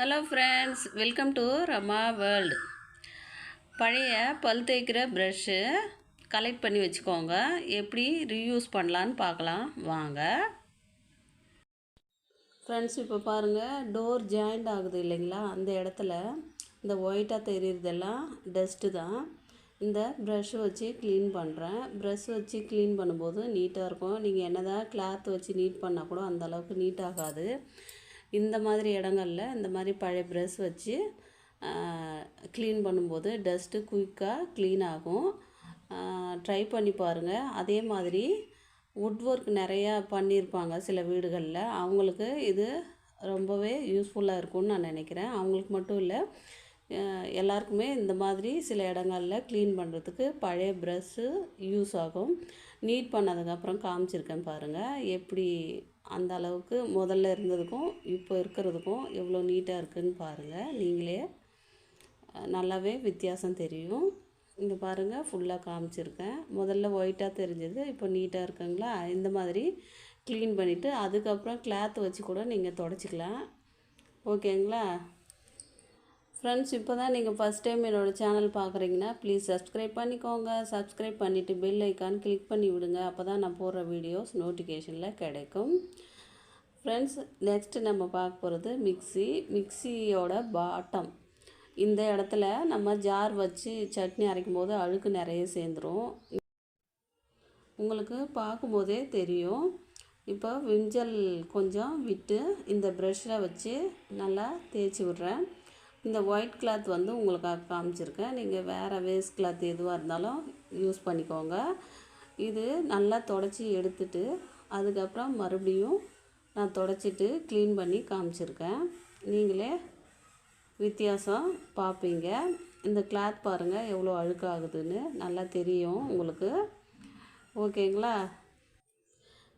Hello friends welcome to Rama world பழைய பல் தேய்க்கிற ப்ரஷ்ஷு கலெக்ட் பண்ணி வச்சுக்கோங்க. எப்படி ரீயூஸ் பண்ணலான்னு பார்க்கலாம். வாங்க. ஃப்ரெண்ட்ஸ் இப்போ பாருங்கள் டோர் ஜாயிண்ட் ஆகுது இல்லைங்களா? அந்த இடத்துல இந்த ஒயிட்டாக தெரியுறதெல்லாம் டஸ்ட்டு தான். இந்த ப்ரஷ் வச்சு க்ளீன் பண்ணுறேன் ப்ரஷ் வச்சு க்ளீன் பண்ணும்போது நீட்டாக இருக்கும். நீங்கள் என்ன தான் கிளாத் வச்சு நீட் பண்ணால் கூட அந்தளவுக்கு நீட்டாகாது நீட் ஆகாது. இந்த மாதிரி இடங்கள்ல இந்த மாதிரி பழைய ப்ரெஷ் வச்சு க்ளீன் பண்ணும்போது டஸ்ட்டு குயிக்காக க்ளீன் ஆகும். ட்ரை பண்ணி பாருங்கள் அதே மாதிரி வுட் ஒர்க் நிறையா பண்ணியிருப்பாங்க சில வீடுகளில். அவங்களுக்கு இது ரொம்பவே யூஸ்ஃபுல்லாக இருக்கும்னு நான் நினைக்கிறேன். அவங்களுக்கு மட்டும் இல்லை எல்லாருக்குமே இந்த மாதிரி சில இடங்களில் க்ளீன் பண்ணுறதுக்கு பழைய ப்ரஷ்ஷு யூஸ் ஆகும். நீட் பண்ணதுக்கப்புறம் காமிச்சிருக்கேன் பாருங்கள் எப்படி அந்த அளவுக்கு முதல்ல இருந்ததுக்கும் இப்போ இருக்கிறதுக்கும் எவ்வளோ நீட்டாக இருக்குதுன்னு பாருங்கள் நீங்களே நல்லாவே வித்தியாசம் தெரியும். இங்கே பாருங்கள் ஃபுல்லாக காமிச்சிருக்கேன். முதல்ல ஒயிட்டாக தெரிஞ்சது இப்போ நீட்டாக இருக்குங்களா? இந்த மாதிரி க்ளீன் பண்ணிவிட்டு அதுக்கப்புறம் கிளாத் வச்சு கூட நீங்கள் தொடச்சிக்கலாம். ஓகேங்களா? ஃப்ரெண்ட்ஸ் இப்போ தான் நீங்கள் ஃபஸ்ட் டைம் என்னோடய சேனல் பார்க்குறீங்கன்னா ப்ளீஸ் சப்ஸ்கிரைப் பண்ணிக்கோங்க. சப்ஸ்கிரைப் பண்ணிவிட்டு பெல் ஐக்கான் கிளிக் பண்ணி விடுங்க. அப்போ தான் நான் போடுற வீடியோஸ் நோட்டிஃபிகேஷனில் கிடைக்கும். ஃப்ரெண்ட்ஸ் நெக்ஸ்ட்டு நம்ம பார்க்க போகிறது மிக்சி மிக்சியோட பாட்டம் இந்த இடத்துல நம்ம ஜார் வச்சு சட்னி அரைக்கும் போது அழுக்கு நிறைய சேர்ந்துடும் உங்களுக்கு பார்க்கும்போதே தெரியும். இப்போ விஞ்சல் கொஞ்சம் விட்டு இந்த ப்ரெஷ்ஷில் வச்சு நல்லா தேய்ச்சி விட்றேன். இந்த ஒயிட் கிளாத் வந்து உங்களுக்காக காமிச்சிருக்கேன். நீங்கள் வேறு வேஸ்ட் கிளாத் எதுவாக இருந்தாலும் யூஸ் பண்ணிக்கோங்க. இது நல்லா தொடச்சி எடுத்துட்டு அதுக்கப்புறம் மறுபடியும் நான் தொடச்சிட்டு க்ளீன் பண்ணி காமிச்சிருக்கேன். நீங்களே வித்தியாசம் பார்ப்பீங்க இந்த கிளாத் பாருங்கள் எவ்வளோ அழுக்காகுதுன்னு நல்லா தெரியும் உங்களுக்கு. ஓகேங்களா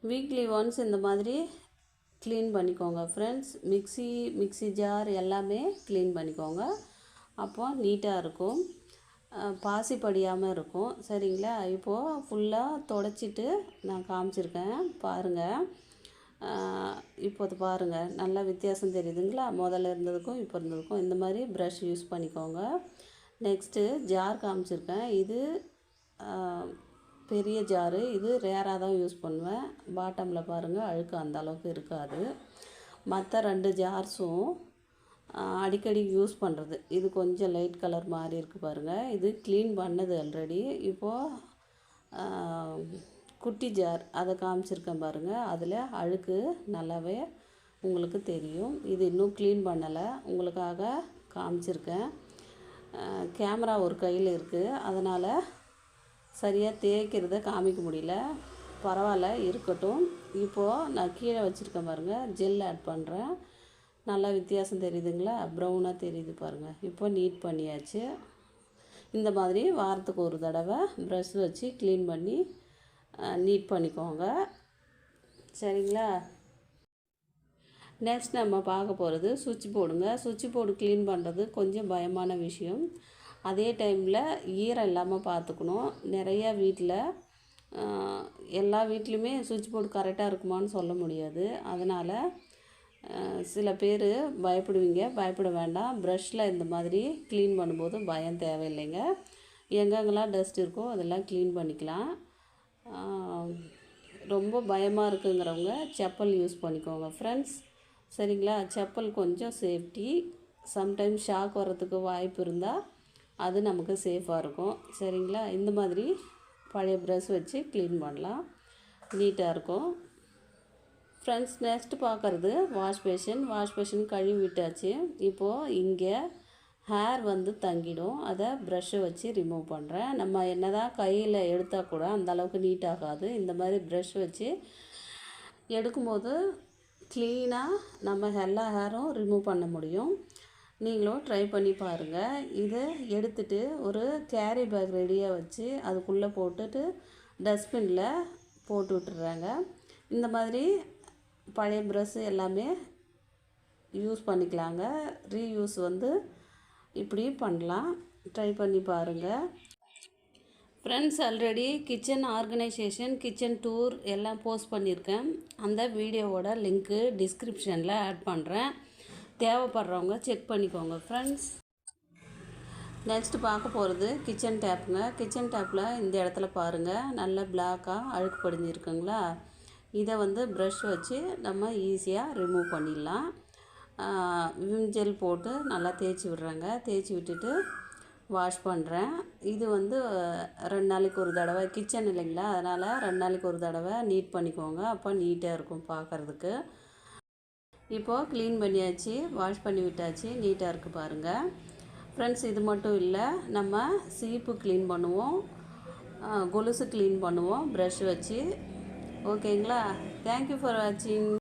வீக்லி ஒன்ஸ் இந்த மாதிரி க்ளீன் பண்ணிக்கோங்க ஃப்ரெண்ட்ஸ் மிக்சி மிக்சி ஜார் எல்லாமே க்ளீன் பண்ணிக்கோங்க. அப்போ நீட்டாக இருக்கும். பாசி படியாமல் இருக்கும். சரிங்களா? இப்போது ஃபுல்லாக தொடச்சிட்டு நான் காமிச்சிருக்கேன். பாருங்கள் இப்போது பாருங்கள் நல்லா வித்தியாசம் தெரியுதுங்களா? முதல்ல இருந்ததுக்கும் இப்போ இருந்ததுக்கும். இந்த மாதிரி ப்ரஷ் யூஸ் பண்ணிக்கோங்க. நெக்ஸ்ட்டு ஜார் காமிச்சிருக்கேன். இது பெரிய ஜாரு. இது ரேராக தான் யூஸ் பண்ணுவேன். பாட்டமில் பாருங்கள் அழுக்கு அந்த அளவுக்கு இருக்காது. மற்ற ரெண்டு ஜார்ஸும் அடிக்கடி யூஸ் பண்ணுறது இது கொஞ்சம் லைட் கலர் மாதிரி இருக்குது பாருங்கள் இது க்ளீன் பண்ணது ஆல்ரெடி இப்போது குட்டி ஜார். அதை காமிச்சிருக்கேன் பாருங்கள் அதில் அழுக்கு நல்லாவே உங்களுக்கு தெரியும். இது இன்னும் க்ளீன் பண்ணலை. உங்களுக்காக காமிச்சிருக்கேன். கேமரா ஒரு கையில் இருக்குது அதனால் சரியாக தேய்க்கிறத காமிக்க முடியல. பரவாயில்ல இருக்கட்டும். இப்போது நான் கீழே வச்சுருக்கேன் பாருங்கள் ஜெல் ஆட் பண்ணுறேன் நல்லா வித்தியாசம் தெரியுதுங்களா? ப்ரௌனாக தெரியுது பாருங்கள் இப்போ நீட் பண்ணியாச்சு. இந்த மாதிரி வாரத்துக்கு ஒரு தடவை ப்ரஷ் வச்சு க்ளீன் பண்ணி நீட் பண்ணிக்கோங்க. சரிங்களா? நெக்ஸ்ட் நம்ம பார்க்க போகிறது சுவிட்ச் போர்டுங்க சுவிட்ச் போர்டு க்ளீன் பண்ணுறது கொஞ்சம் பயமான விஷயம். அதே டைமில் ஈரம் இல்லாமல் பார்த்துக்கணும் நிறையா வீட்டில் எல்லா வீட்லேயுமே சுவிட்ச் போர்டு கரெக்டாக இருக்குமான்னு சொல்ல முடியாது. அதனால் சில பேர் பயப்படுவீங்க. பயப்பட வேண்டாம். ப்ரஷ்ஷில் இந்த மாதிரி க்ளீன் பண்ணும்போது பயம் தேவையில்லைங்க. எங்கெங்கெல்லாம் டஸ்ட் இருக்கோ அதெல்லாம் க்ளீன் பண்ணிக்கலாம். ரொம்ப பயமாக இருக்குங்கிறவங்க செப்பல் யூஸ் பண்ணிக்கோங்க ஃப்ரெண்ட்ஸ். சரிங்களா? செப்பல் கொஞ்சம் சேஃப்டி. சம்டைம் ஷாக் வர்றதுக்கு வாய்ப்பு இருந்தால் அது நமக்கு சேஃபாக இருக்கும். சரிங்களா? இந்த மாதிரி பழைய ப்ரஷ் வச்சு க்ளீன் பண்ணலாம். நீட்டாக இருக்கும். ஃப்ரெண்ட்ஸ் நெக்ஸ்ட் பார்க்குறது வாஷ் பேஷன் வாஷ் பேஷன் கழுவி விட்டாச்சு. இப்போது இங்கே ஹேர் வந்து தங்கிடும். அதை ப்ரஷ்ஷை வச்சு ரிமூவ் பண்ணுறேன் நம்ம என்ன தான் கையில் எடுத்தால் கூட அந்த அளவுக்கு நீட் ஆகாது. இந்த மாதிரி ப்ரஷ் வச்சு எடுக்கும்போது க்ளீனாக நம்ம எல்லா ஹேரும் ரிமூவ் பண்ண முடியும். நீங்களும் ட்ரை பண்ணி பாருங்கள் இதை எடுத்துட்டு ஒரு கேரி பேக் ரெடியாக வச்சு அதுக்குள்ளே போட்டுட்டு டஸ்ட்பினில் போட்டு விட்டுறாங்க. இந்த மாதிரி பழைய ப்ரஷ்ஷு எல்லாமே யூஸ் பண்ணிக்கலாங்க. ரீயூஸ் வந்து இப்படி பண்ணலாம். ட்ரை பண்ணி பாருங்கள் friends already kitchen organisation kitchen tour எல்லாம் போஸ்ட் பண்ணியிருக்கேன். அந்த வீடியோவோட லிங்க்கு டிஸ்கிரிப்ஷனில் ஆட் பண்ணுறேன் தேவைப்படுறவங்க செக் பண்ணிக்கோங்க ஃப்ரெண்ட்ஸ் நெக்ஸ்ட்டு பார்க்க போகிறது கிச்சன் டேப்புங்க கிச்சன் டேப்பில் இந்த இடத்துல பாருங்கள் நல்லா பிளாக்காக அழுக்கு படிஞ்சிருக்குங்களா? இதை வந்து ப்ரஷ் வச்சு நம்ம ஈஸியாக ரிமூவ் பண்ணிடலாம். விம் ஜெல் போட்டு நல்லா தேய்ச்சி விட்றேங்க. தேய்ச்சி விட்டுட்டு வாஷ் பண்ணுறேன் இது வந்து ரெண்டு நாளைக்கு ஒரு தடவை கிச்சன் இல்லைங்களா? அதனால் ரெண்டு நாளைக்கு ஒரு தடவை நீட் பண்ணிக்கோங்க. அப்போ நீட்டாக இருக்கும் பார்க்குறதுக்கு. இப்போது க்ளீன் பண்ணியாச்சு வாஷ் பண்ணி விட்டாச்சு நீட்டாக இருக்குது பாருங்கள் ஃப்ரெண்ட்ஸ் இது மட்டும் இல்லை நம்ம சீப்பு க்ளீன் பண்ணுவோம். கொலுசு க்ளீன் பண்ணுவோம் ப்ரஷ் வச்சு. ஓகேங்களா தேங்க்யூ ஃபார் வாட்சிங்